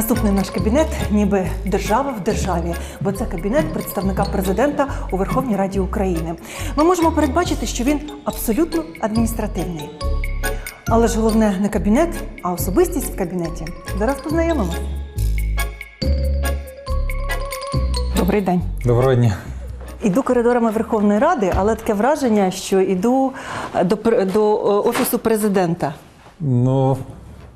Наступний наш кабінет, ніби держава в державі, бо це кабінет представника президента у Верховній Раді України. Ми можемо передбачити, що він абсолютно адміністративний. Але ж головне не кабінет, а особистість в кабінеті. Зараз познайомимося. Добрий день. Доброго дня. Іду коридорами Верховної Ради, але таке враження, що іду е, до, до е, офісу президента. Ну,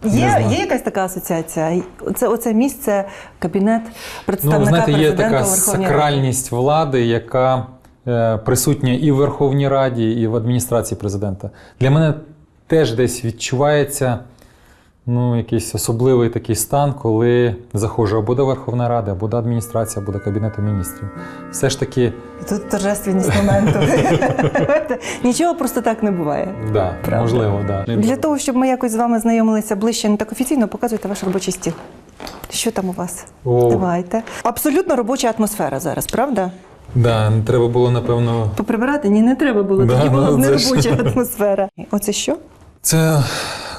Є, є якась така асоціація? Це оце місце, кабінет представника ну, знаєте, є така Верховній Раді. сакральність влади, яка е, присутня і в Верховній Раді, і в адміністрації президента. Для мене теж десь відчувається ну, якийсь особливий такий стан, коли заходжу або до Верховної Ради, або до адміністрації, або до Кабінету міністрів. Все ж таки, Тут торжественність моменту. Нічого просто так не буває. да, Правда. можливо, да. Для того, щоб ми якось з вами знайомилися ближче, не так офіційно, показуйте ваш робочий стіл. Що там у вас? О. Давайте. Абсолютно робоча атмосфера зараз, правда? Да, треба було, напевно. Поприбирати? Ні, не треба було. Да, Тоді була ну, не це ж- робоча атмосфера. Оце що? Це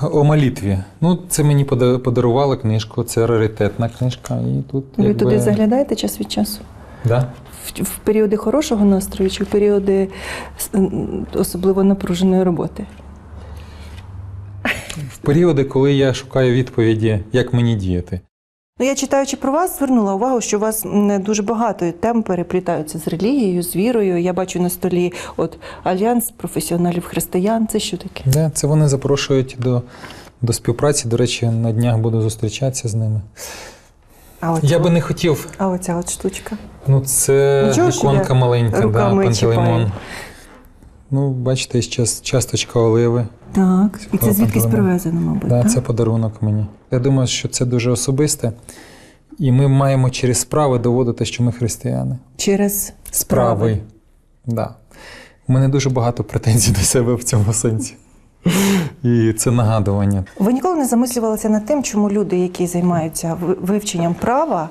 о молитві. Ну, це мені подарувала книжку, це раритетна книжка. І тут, Ви якби... туди заглядаєте час від часу? Да? В, в періоди хорошого настрою чи в періоди особливо напруженої роботи? В періоди, коли я шукаю відповіді, як мені діяти. Ну, я читаючи про вас, звернула увагу, що у вас дуже багато тем переплітаються з релігією, з вірою. Я бачу на столі от альянс професіоналів християн. Це що таке? Да, це вони запрошують до, до співпраці. До речі, на днях буду зустрічатися з ними. А оця, Я би не хотів. а оця от штучка. Ну, це Нічого іконка маленька, да, пантелеймон. Ну, бачите, ще часточка оливи. Так. І це звідкись привезено, мабуть. Да, так? це подарунок мені. Я думаю, що це дуже особисте. І ми маємо через справи доводити, що ми християни. Через справи. Справи. Да. У мене дуже багато претензій до себе в цьому сенсі. І це нагадування. Ви ніколи не замислювалися над тим, чому люди, які займаються ви- вивченням права,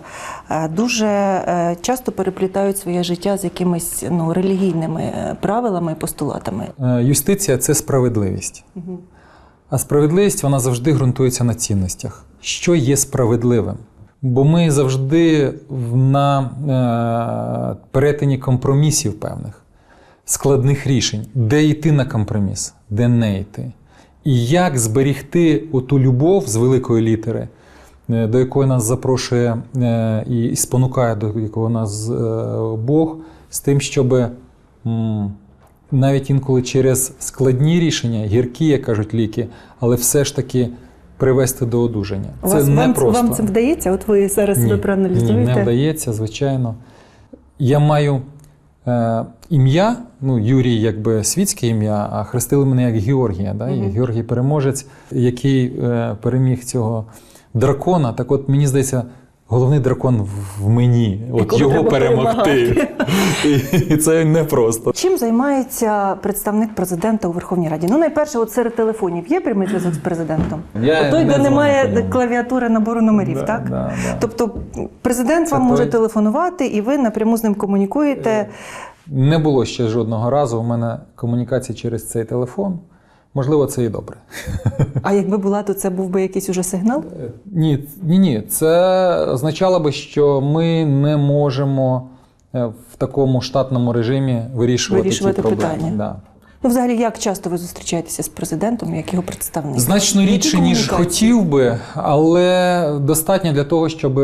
е, дуже е, часто переплітають своє життя з якимись ну, релігійними е, правилами і постулатами. Юстиція це справедливість. А справедливість вона завжди ґрунтується на цінностях. Що є справедливим? Бо ми завжди на перетині компромісів певних, складних рішень, де йти на компроміс, де не йти. І як зберігти оту любов з великої літери, е, до якої нас запрошує е, і спонукає до якого нас е, Бог, з тим, щоб навіть інколи через складні рішення, гіркі, як кажуть ліки, але все ж таки привести до одужання. Це вас, не вам, просто. вам це вдається? От ви зараз себе ні, проаналізуєте. не вдається, звичайно. Я маю ім'я, ну, Юрій, якби світське ім'я, а хрестили мене як Георгія. Да? І Георгій переможець, який е, переміг цього дракона. Так от мені здається, головний дракон в- мені. От Якого його перемогти. І, і це непросто. Чим займається представник президента у Верховній Раді? Ну, найперше, от серед телефонів є прямий зв'язок з президентом. Я Той, не де немає клавіатури набору номерів, Да, так? да, да. Тобто президент Це вам може телефонувати, і ви напряму з ним комунікуєте. Не було ще жодного разу у мене комунікації через цей телефон. Можливо, це і добре. А якби була, то це був би якийсь уже сигнал? Ні, ні, ні. Це означало би, що ми не можемо е, в такому штатному режимі вирішувати, Вирішувати ті проблеми. питання. Да. Ну, взагалі, як часто ви зустрічаєтеся з президентом, як його представник? Значно рідше, ніж хотів би, але достатньо для того, щоб,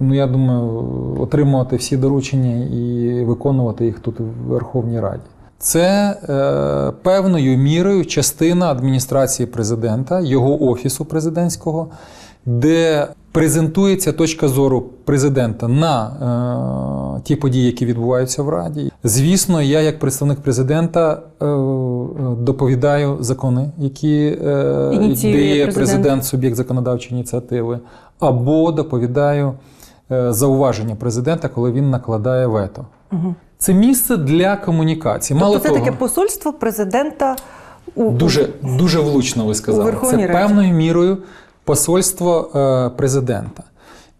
ну я думаю, отримувати всі доручення і виконувати їх тут в Верховній Раді. Це е, певною мірою частина адміністрації президента, його офісу президентського, де презентується точка зору президента на е, ті події, які відбуваються в Раді. Звісно, я, як представник президента, е, доповідаю закони, які е, дає президент. президент, суб'єкт законодавчої ініціативи, або доповідаю е, зауваження президента, коли він накладає вето. Угу. Це місце для комунікації. Мало Тобто це того, таке посольство президента у Дуже, дуже влучно ви сказали. Це Раді. певною мірою посольство е, президента.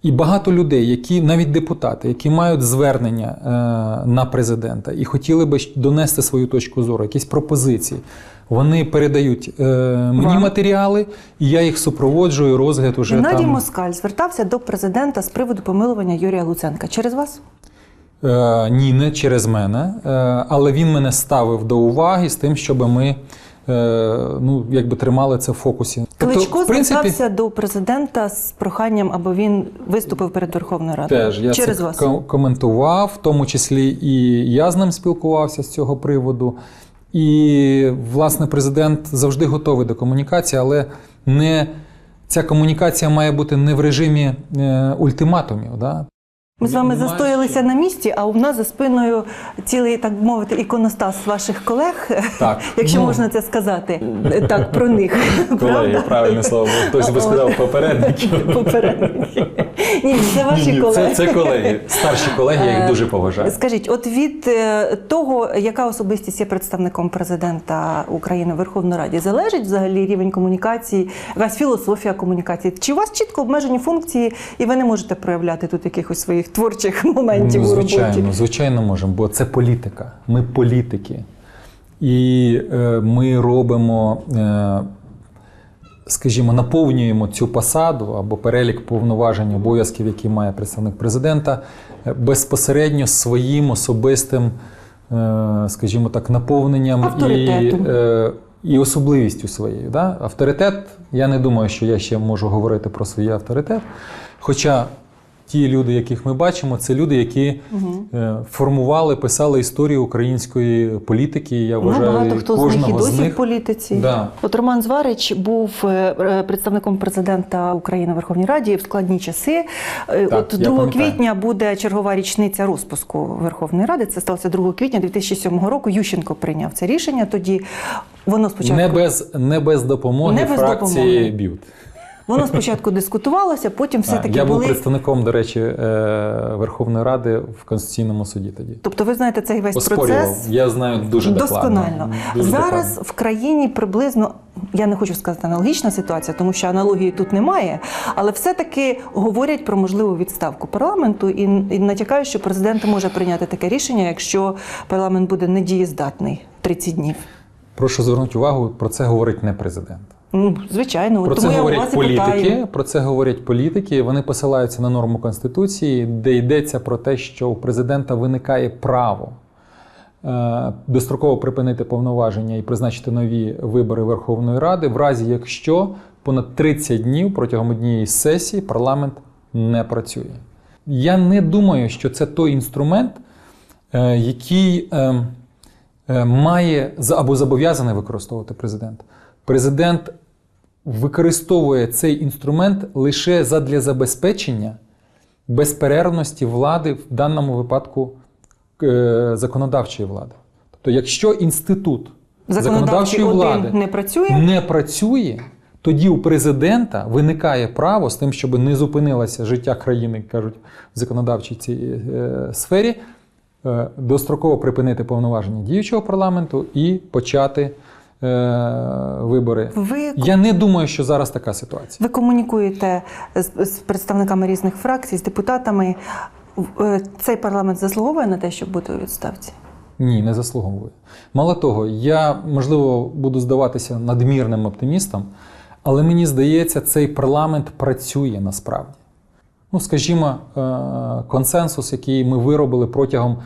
І багато людей, які навіть депутати, які мають звернення е, на президента і хотіли би донести свою точку зору, якісь пропозиції, вони передають е, мені Вам. матеріали, і я їх супроводжую, розгляд уже Геннадій там. Москаль звертався до президента з приводу помилування Юрія Луценка. Через вас? Е, ні, не через мене, е, але він мене ставив до уваги з тим, щоб ми е, ну, якби тримали це в фокусі. Кличко в принципі, звертався до президента з проханням, аби він виступив перед Верховною Радою. Теж я Через це вас. коментував, в тому числі і я з ним спілкувався з цього приводу. І, власне, президент завжди готовий до комунікації, але не ця комунікація має бути не в режимі е, ультиматумів. Да? Ми з вами застоялися на місці, а у нас за спиною цілий, так би мовити, іконостас ваших колег, Так, якщо ну. можна це сказати, так про них. Правда? правильне слово. Хтось би сказав попередників. Попередники. Ні, це ваші Ні, колеги. Це, це колеги, старші колеги, я їх дуже поважаю. Скажіть, от від е, того, яка особистість є представником президента України в Верховній Раді, залежить взагалі рівень комунікації, якась філософія комунікації? Чи у вас чітко обмежені функції, і ви не можете проявляти тут якихось своїх творчих моментів Ну, у роботі? звичайно, звичайно, можемо, бо це політика. Ми політики. І е, ми робимо, е, скажімо, наповнюємо цю посаду або перелік повноважень обов'язків, які має представник президента, е, безпосередньо своїм особистим, е, скажімо так, наповненням і, Авторитетом. е, і особливістю своєю. Да? Авторитет, я не думаю, що я ще можу говорити про свій авторитет. Хоча ті люди, яких ми бачимо, це люди, які е, формували, писали історію української політики. Я Ну, вважаю, багато хто з них і досі з них. в політиці. Да. От Роман Зварич був е, е, представником президента України в Верховній Раді в складні часи. Так, От я 2 квітня буде чергова річниця розпуску Верховної Ради. Це сталося 2 квітня 2007 року. Ющенко прийняв це рішення. Тоді воно спочатку Не без, не без допомоги Не без фракції допомоги. Бют. Воно спочатку дискутувалося, потім все таки я був були. представником, до речі, е, Верховної Ради в Конституційному суді тоді. Тобто, ви знаєте цей весь Оспорював. процес. Я знаю дуже Досконально. Дуже Зараз докладно. в країні приблизно, я не хочу сказати аналогічна ситуація, тому що аналогії тут немає, але все-таки говорять про можливу відставку парламенту і, і натякають, що президент може прийняти таке рішення, якщо парламент буде недієздатний 30 днів. Прошу звернути увагу, про це говорить не президент. Ну, звичайно, Про тому це я говорять вас політики. питаю. Про це говорять політики. Вони посилаються на норму конституції, де йдеться про те, що у президента виникає право е, достроково припинити повноваження і призначити нові вибори Верховної Ради, в разі якщо понад 30 днів протягом однієї сесії парламент не працює. Я не думаю, що це той інструмент, е, який е, е, має або зобов'язаний використовувати президент. Президент використовує цей інструмент лише задля забезпечення безперервності влади, в даному випадку е, законодавчої влади. Тобто, якщо інститут законодавчої влади не працює. не працює, тоді у президента виникає право з тим, щоб не зупинилося життя країни, кажуть, в законодавчій цій е, сфері, е, достроково припинити повноваження діючого парламенту і почати вибори. Ви Я не думаю, що зараз така ситуація. Ви комунікуєте з, з представниками різних фракцій, з депутатами. Е, Цей парламент заслуговує на те, щоб бути у відставці? Ні, не заслуговує. Мало того, я можливо буду здаватися надмірним оптимістом, але мені здається, цей парламент працює насправді. Ну, скажімо, е, консенсус, який ми виробили протягом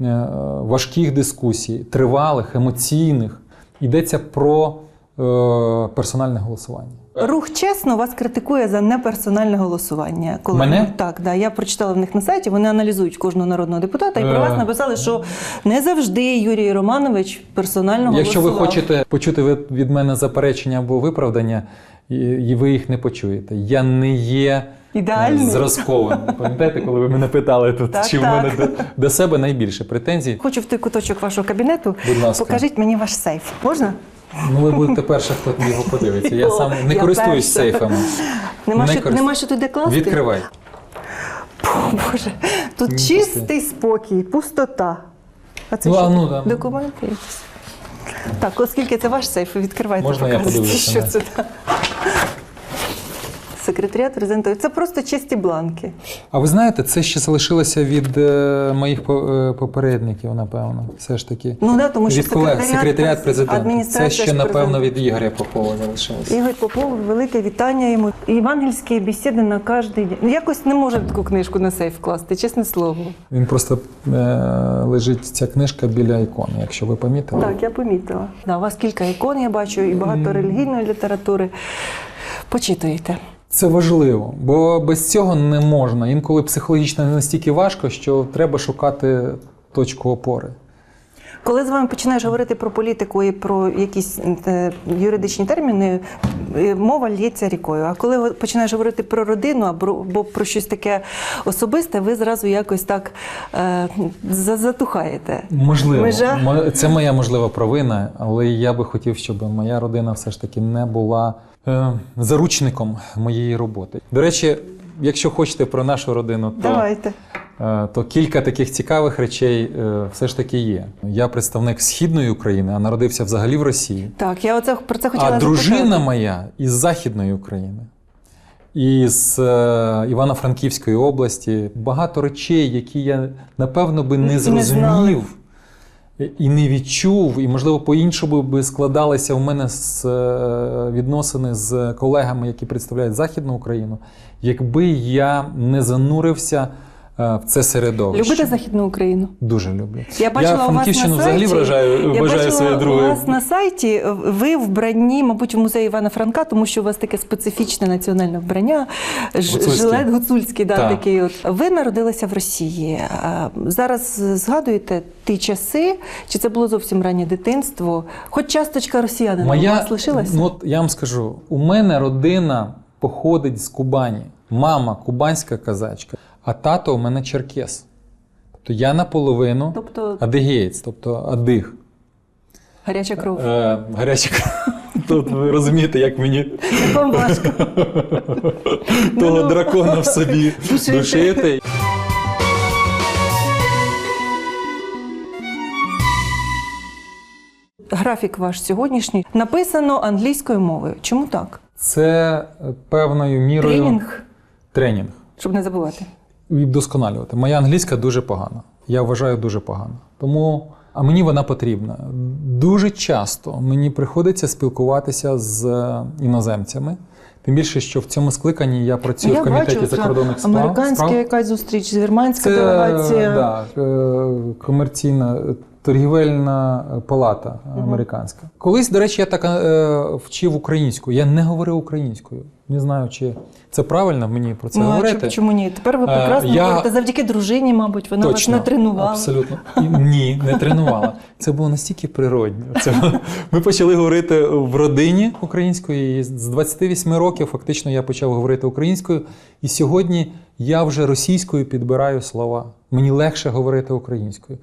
е, важких дискусій, тривалих, емоційних, йдеться про е, персональне голосування. Рух чесно вас критикує за неперсональне голосування. Коли Мене? так, да, я прочитала в них на сайті. Вони аналізують кожного народного депутата, і про Е. вас написали, що не завжди Юрій Романович персонально Якщо ви хочете почути від- мене заперечення або виправдання, і, ви їх не почуєте. Я не є Ідеальний. е, зразковим. Пам'ятаєте, коли ви мене питали тут, Так, чи в мене до, до себе найбільше претензій? хочу в той куточок вашого кабінету. Будь ласка. Покажіть мені ваш сейф. Можна? Ну, ви будете перша, хто його подивиться. Я сам не користуюсь сейфами. Нема, що, нема що туди класти? Відкривай. Боже, тут Ні, чистий спокій, пустота. А це Ну, що? а ну, да. Документи якісь. Так, оскільки це ваш сейф, відкривайте. Можна я покажете, подивлюся що це. Секретаріат президента. Це просто чисті бланки. А ви знаєте, це ще залишилося від е, моїх по- е, попередників, напевно. Все ж таки. Ну да, тому що від колег, секретаріат, секретаріат през- президента. Це ще, ж напевно, від Ігоря Попова залишилося. Ігор Попов, велике вітання йому. Євангельські бесіди на кожен день. Ну, якось не може таку книжку на сейф класти, чесне слово. Він просто е, лежить ця книжка біля ікони, якщо ви помітили. Так, я помітила. Да, у вас кілька ікон, я бачу, і багато релігійної літератури. Почитуєте. Це важливо, бо без цього не можна. Інколи психологічно настільки важко, що треба шукати точку опори. Коли з вами починаєш говорити про політику і про якісь юридичні терміни, е, мова лється рікою. А коли починаєш говорити про родину або або про щось таке особисте, ви зразу якось так е, затухаєте. Можливо, Межа? Це моя можлива провина, але я би хотів, щоб моя родина все ж таки не була е, заручником моєї роботи. До речі, якщо хочете про нашу родину, то, Давайте. Е, то кілька таких цікавих речей е, все ж таки є. Я представник східної України, а народився взагалі в Росії. Так, я оце про це хотіла А дружина запитати. моя із Західної України, із е, Івано-Франківської області. Багато речей, які я напевно би не зрозумів і не відчув, і, можливо, по-іншому би складалися в мене з, відносини з колегами, які представляють Західну Україну, якби я не занурився в це середовище. Любите Західну Україну? Дуже люблю. Я бачила у вас Франківщину на взагалі сайті, вважаю, я вважаю у вас на сайті. Ви вбранні, мабуть, в музеї Івана Франка, тому що у вас таке специфічне національне вбрання. Гуцульське. Жилет гуцульський, да, Так. такий. От. Ви народилися в Росії. Зараз згадуєте ті часи, чи це було зовсім раннє дитинство? Хоч часточка росіянина у вас лишилася? Ну, от я вам скажу, у мене родина походить з Кубані. Мама кубанська казачка, а тато у мене черкес. Тобто я наполовину Тобто адигеєць, тобто адиг. гаряча кров. Е, гаряча кров. Тут ви розумієте, як мені Вам важко. того ну. дракона в собі Душити. Графік ваш сьогоднішній написано англійською мовою. Чому так? Це певною мірою Тренінг, тренінг. щоб не забувати. і вдосконалювати. Моя англійська дуже погана. Я вважаю дуже погано. Тому, а мені вона потрібна. Дуже часто мені приходиться спілкуватися з е, іноземцями. Тим більше, що в цьому скликанні я працюю Я в комітеті бачу, закордонних справ. американська справ. якась зустріч, вірманська Це делегація. да, е, комерційна е, торгівельна е, палата американська. Колись, до речі, я так е, вчив українську. Я не говорив українською. Не знаю, чи це правильно мені про це Ну, говорити. чому- чому ні? Тепер ви Е, прекрасно я- говорите завдяки дружині, мабуть, вона вас не тренувала. Абсолютно. І, ні, не тренувала. Це було настільки природньо. Це, ми почали говорити в родині українською. І з 28 років фактично я почав говорити українською. І сьогодні я вже російською підбираю слова. Мені легше говорити українською.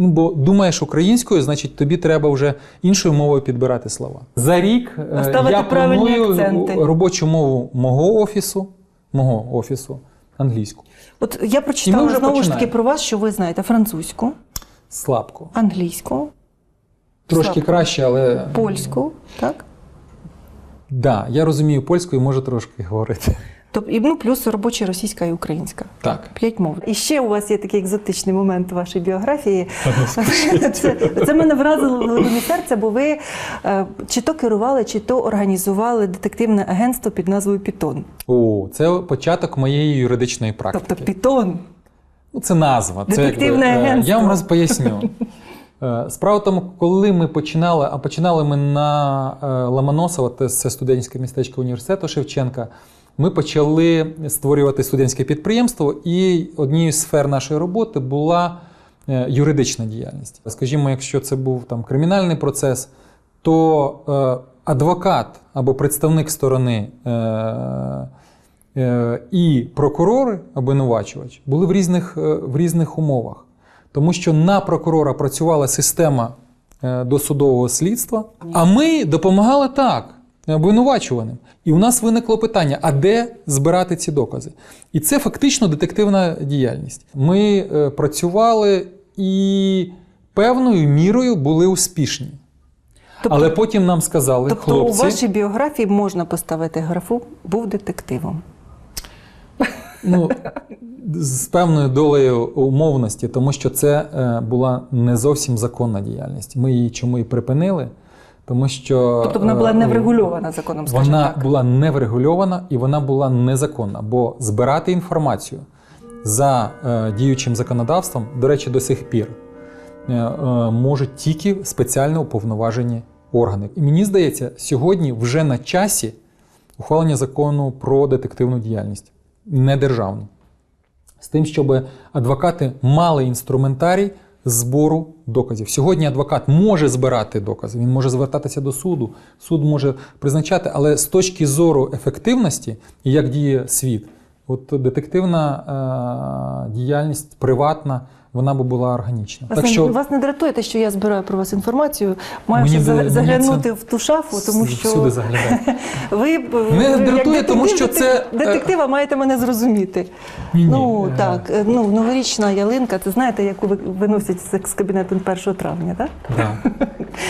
Ну, бо думаєш українською, значить тобі треба вже іншою мовою підбирати слова. За рік е, Ставити я планую акценти. робочу мову мого офісу, мого офісу англійську. От я прочитала знову ж таки про вас, що ви знаєте французьку, Слабко. англійську, Трошки Слабко. краще, але польську, так? да, я розумію польську і можу трошки говорити. Тобто, і, ну, плюс робоча російська і українська. Так. П'ять мов. І ще у вас є такий екзотичний момент у вашій біографії. Це, це мене вразило в глибину серця, бо ви е, чи то керували, чи то організували детективне агентство під назвою Пітон. О, це початок моєї юридичної практики. Тобто Пітон. Ну, це назва. Детективне якби, е, агентство. Я вам раз поясню. Е, Справа в тому, коли ми починали, а починали ми на е, Ломоносова, це студентське містечко університету Шевченка. Ми почали створювати студентське підприємство, і однією з сфер нашої роботи була е, юридична діяльність. Скажімо, якщо це був там кримінальний процес, то е, адвокат або представник сторони е, і прокурори, обвинувачувач, були в різних, в різних умовах. Тому що на прокурора працювала система досудового слідства, а ми допомагали так. Обвинувачуваним. І у нас виникло питання: а де збирати ці докази? І це фактично детективна діяльність. Ми е, працювали і певною мірою були успішні. Але потім нам сказали, Тобто хлопці, у вашій біографії можна поставити графу був детективом. ну, з певною долею умовності, тому що це е, була не зовсім законна діяльність. Ми її чому і припинили, тому що Тобто вона була е, не врегульована законом, скажімо Вона так. була не врегульована і вона була незаконна, бо збирати інформацію за е, діючим законодавством, до речі, до сих пір е, е, можуть тільки спеціально уповноважені органи. І мені здається, сьогодні вже на часі ухвалення закону про детективну діяльність, не державну, з тим, щоб адвокати мали інструментарій збору доказів. Сьогодні адвокат може збирати докази, він може звертатися до суду, суд може призначати, але з точки зору ефективності як діє світ, от детективна е- діяльність приватна. Вона би була органічна. Вас, так не, що вас не дратує те, що я збираю про вас інформацію, маю Мені за- заглянути це в ту шафу, тому що всюди заглядає. ви Не дратує, тому що це, е, детектива маєте мене зрозуміти. Ні-ні, Ну е, так, е, ну новорічна ялинка, це знаєте, яку ви- виносять з- кабінету 1 травня, так? Да.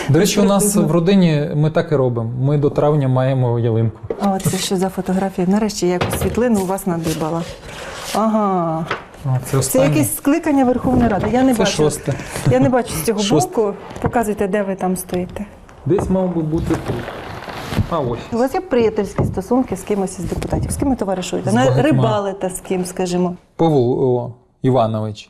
До речі, у нас в родині ми так і робимо. Ми до травня маємо ялинку. А це що за фотографія? Нарешті я якусь світлину у вас надибала. Ага, Це це якесь скликання Верховної Ради. Я не Це бачу. шосте. Я не бачу з цього Шосте. боку. Показуйте, де ви там стоїте. Десь мав би бути тут. А ось. У вас є приятельські стосунки з кимось із депутатів? З ким ви товаришуєте? З На багатьма. рибалите з ким, скажімо. Павло о, Іванович,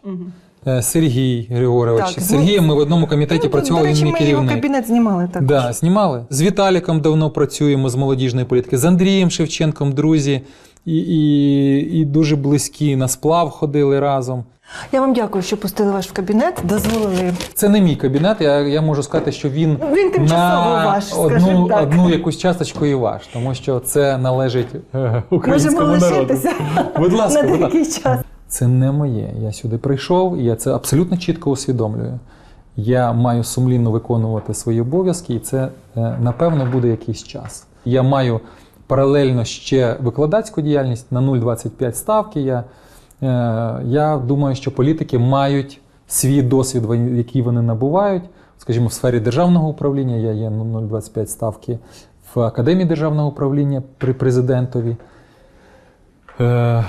е, Сергій Григорович. Так, З Сергієм ми в одному комітеті Ну, працювали, До він речі, мій ми його керівник. кабінет знімали так. Да, знімали. З Віталіком давно працюємо з молодіжної політики, з Андрієм Шевченком, друзі, і, і, і дуже близькі. На сплав ходили разом. Я вам дякую, що пустили ваш в кабінет, дозволили. Це не мій кабінет. Я, я можу сказати, що він, Він тимчасово на ваш, одну, так. одну якусь часточку і ваш, тому що це належить е, українському Можемо народу. лишитися Будь ласка, на деякий час. Це не моє. Я сюди прийшов, і я це абсолютно чітко усвідомлюю. Я маю сумлінно виконувати свої обов'язки, і це е, напевно буде якийсь час. Я маю паралельно ще викладацьку діяльність на 0,25 ставки. Я, е, я думаю, що політики мають свій досвід, який вони набувають. Скажімо, в сфері державного управління я є 0,25 ставки в Академії державного управління при президентові. Е,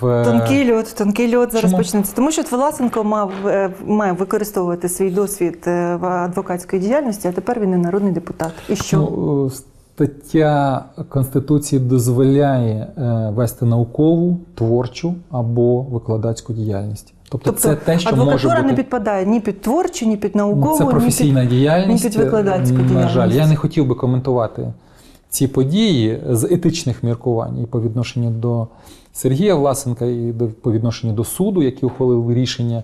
в... Тонкий льот, тонкий льот зараз Чому? почнеться. Тому що Власенко мав е, має використовувати свій досвід в адвокатської діяльності, а тепер він і народний депутат. І що? Ну, стаття Конституції дозволяє е, вести наукову, творчу або викладацьку діяльність. Тобто, це те, що може бути. не підпадає ні під творчу, ні під наукову, Це ні професійна діяльність. ні під викладацьку На жаль, я не хотів би коментувати ці події з етичних міркувань і по відношенню до Сергія Власенка, і до, по відношенню до суду, який ухвалив рішення.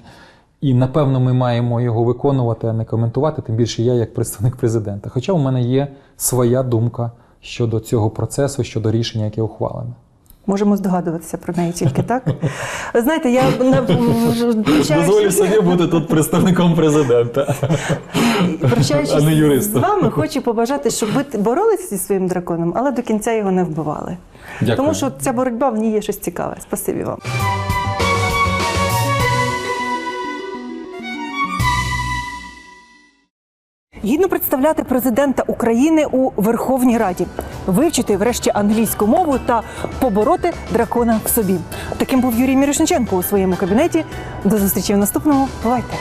І напевно ми маємо його виконувати, а не коментувати, тим більше я як представник президента. Хоча у мене є своя думка щодо цього процесу, щодо рішення, яке ухвалене. Можемо здогадуватися про неї тільки так. Ви Знаєте, я на прощаючись- бути тут представником президента. а не з вами, хочу побажати, щоб ви боролися зі своїм драконом, але до кінця його не вбивали. Дякую. Тому що ця боротьба в ній є щось цікаве. Спасибі вам. Гідно представляти президента України у Верховній Раді, вивчити врешті англійську мову та побороти дракона в собі. Таким був Юрій Мірошниченко у своєму кабінеті. До зустрічі в наступному. Бувайте!